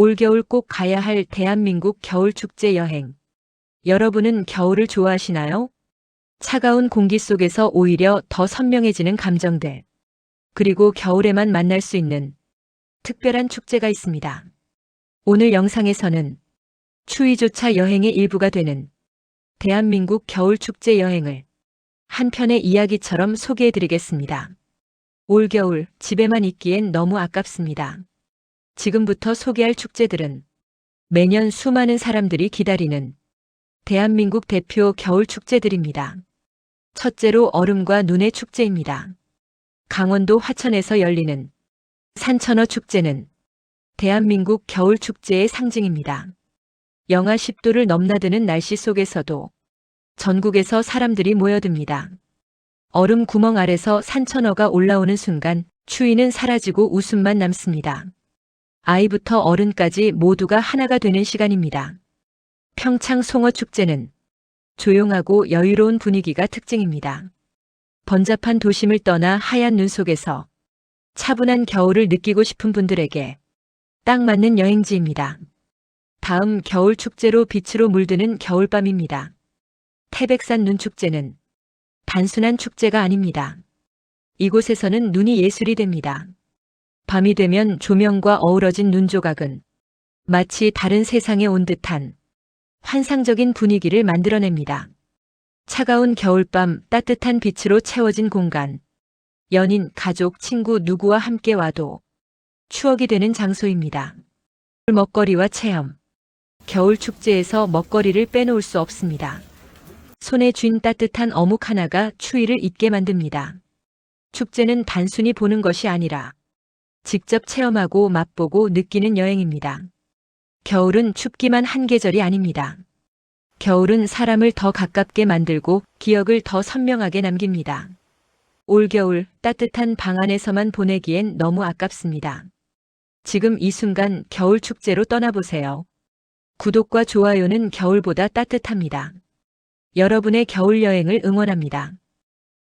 올겨울 꼭 가야 할 대한민국 겨울축제 여행. 여러분은 겨울을 좋아하시나요? 차가운 공기 속에서 오히려 더 선명해지는 감정들. 그리고 겨울에만 만날 수 있는 특별한 축제가 있습니다. 오늘 영상에서는 추위조차 여행의 일부가 되는 대한민국 겨울축제 여행을 한 편의 이야기처럼 소개해 드리겠습니다. 올겨울 집에만 있기엔 너무 아깝습니다. 지금부터 소개할 축제들은 매년 수많은 사람들이 기다리는 대한민국 대표 겨울 축제들입니다. 첫째로 얼음과 눈의 축제입니다. 강원도 화천에서 열리는 산천어 축제는 대한민국 겨울 축제의 상징입니다. 영하 10도를 넘나드는 날씨 속에서도 전국에서 사람들이 모여듭니다. 얼음 구멍 아래서 산천어가 올라오는 순간 추위는 사라지고 웃음만 남습니다. 아이부터 어른까지 모두가 하나가 되는 시간입니다. 평창 송어 축제는 조용하고 여유로운 분위기가 특징입니다. 번잡한 도심을 떠나 하얀 눈 속에서 차분한 겨울을 느끼고 싶은 분들에게 딱 맞는 여행지입니다. 다음 겨울 축제로 빛으로 물드는 겨울밤입니다. 태백산 눈축제는 단순한 축제가 아닙니다. 이곳에서는 눈이 예술이 됩니다. 밤이 되면 조명과 어우러진 눈 조각은 마치 다른 세상에 온 듯한 환상적인 분위기를 만들어냅니다. 차가운 겨울밤 따뜻한 빛으로 채워진 공간. 연인, 가족, 친구 누구와 함께 와도 추억이 되는 장소입니다. 먹거리와 체험. 겨울 축제에서 먹거리를 빼놓을 수 없습니다. 손에 쥔 따뜻한 어묵 하나가 추위를 잊게 만듭니다. 축제는 단순히 보는 것이 아니라 직접 체험하고 맛보고 느끼는 여행입니다. 겨울은 춥기만 한 계절이 아닙니다. 겨울은 사람을 더 가깝게 만들고 기억을 더 선명하게 남깁니다. 올겨울 따뜻한 방 안에서만 보내기엔 너무 아깝습니다. 지금 이 순간 겨울 축제로 떠나보세요. 구독과 좋아요는 겨울보다 따뜻합니다. 여러분의 겨울 여행을 응원합니다.